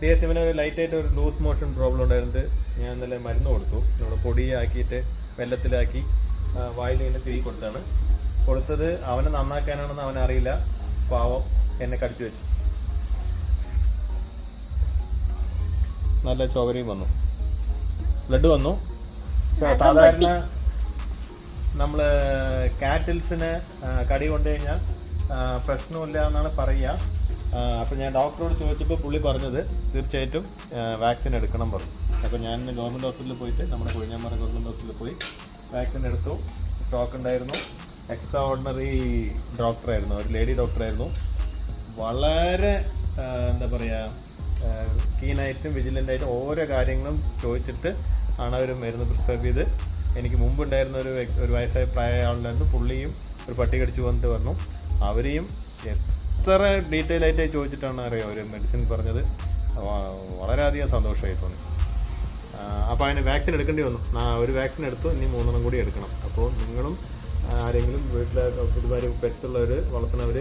D S എമ്മിന് ഒരു ലൈറ്റായിട്ട് ഒരു ലൂസ് മോഷൻ പ്രോബ്ലം ഉണ്ടായിരുന്നത് ഞാൻ ഇന്നലെ മരുന്ന് കൊടുത്തു. ഇവിടെ പൊടിയാക്കിയിട്ട് വെള്ളത്തിലാക്കി വായിൽ ഇങ്ങനെ തിരി കൊടുത്താണ്. കൊടുത്തത് അവനെ നന്നാക്കാനാണെന്ന് അവൻ അറിയില്ല. പാവം എന്നെ കടിച്ചു വെച്ചു. നല്ല ചോവരയും വന്നു. ബ്ലഡ് വന്നു. സാധാരണ നമ്മൾ കാറ്റിൽസിന് കടി കൊണ്ടു കഴിഞ്ഞാൽ ആ, പ്രശ്നമില്ല എന്നാണ് പറയുക. അപ്പോൾ ഞാൻ ഡോക്ടറോട് ചോദിച്ചപ്പോൾ പുള്ളി പറഞ്ഞത് തീർച്ചയായിട്ടും വാക്സിൻ എടുക്കണം പറഞ്ഞു. അപ്പോൾ ഞാൻ ഗവൺമെന്റ് ഹോസ്പിറ്റലിൽ പോയിട്ട് നമ്മുടെ കുഴിഞ്ഞാമ്പറ ഗവൺമെന്റ് ഹോസ്പിറ്റലിൽ പോയി വാക്സിൻ എടുത്തു. സ്റ്റോക്ക് ഉണ്ടായിരുന്നു. എക്സ്ട്രാ ഓർഡിനറി ഡോക്ടറായിരുന്നു. ഒരു ലേഡി ഡോക്ടറായിരുന്നു. വളരെ എന്താ പറയുക കീനായിട്ടും വിജിലന്റായിട്ടും ഓരോ കാര്യങ്ങളും ചോദിച്ചിട്ട് ആണ് അവർ മരുന്ന് പ്രിസ്ക്രൈബ് ചെയ്ത്. എനിക്ക് മുമ്പുണ്ടായിരുന്ന ഒരു ഒരു വയസ്സായ പ്രായ ആളുണ്ടായിരുന്നു. പുള്ളിയും ഒരു പട്ടി കടിച്ചു വന്നിട്ട് വന്നു അവരെയും എത്ര ഡീറ്റെയിൽ ആയിട്ട് ചോദിച്ചിട്ടാണ് അറിയാം ഒരു മെഡിസിൻ പറഞ്ഞത്. വളരെയധികം സന്തോഷമായി തോന്നി. അപ്പോൾ അതിന് വാക്സിൻ എടുക്കേണ്ടി വന്നു. ഒരു വാക്സിൻ എടുത്തു. ഇനി മൂന്നെണ്ണം കൂടി എടുക്കണം. അപ്പോൾ നിങ്ങളും ആരെങ്കിലും വീട്ടിലെ ഒരുപാട് പെറ്റുള്ളവർ വളർത്തുന്നവർ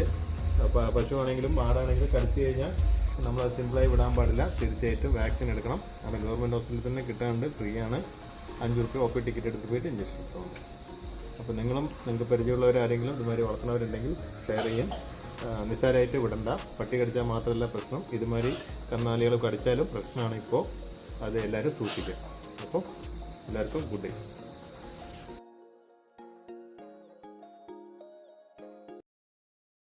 പശുവാണെങ്കിലും ആടാണെങ്കിലും കടിച്ചു കഴിഞ്ഞാൽ നമ്മൾ സിമ്പിളായി വിടാൻ പാടില്ല. തീർച്ചയായിട്ടും വാക്സിൻ എടുക്കണം. അവിടെ ഗവൺമെന്റ് ഹോസ്പിറ്റലിൽ തന്നെ കിട്ടാണ്ട് ഫ്രീ ആണ്. അഞ്ച് റുപ്യ ഒ പി ടിക്കറ്റ് എടുത്ത് പോയിട്ട് ഇഞ്ചക്ഷൻ എടുത്തോളൂ. അപ്പോൾ നിങ്ങളും നിങ്ങൾക്ക് പരിചയമുള്ളവരാരെങ്കിലും ഇതുമാതിരി വളർത്തുന്നവരുണ്ടെങ്കിൽ ഷെയർ ചെയ്യും. നിസ്സാരമായിട്ട് വിടണ്ട. പട്ടി കടിച്ചാൽ മാത്രമല്ല പ്രശ്നം. ഇതുമാതിരി കന്നാലികൾ കടിച്ചാലും പ്രശ്നമാണ് ഇപ്പോൾ. അത് എല്ലാവരും സൂക്ഷിക്കുക. അപ്പോൾ എല്ലാവർക്കും ഗുഡ് ഡേ.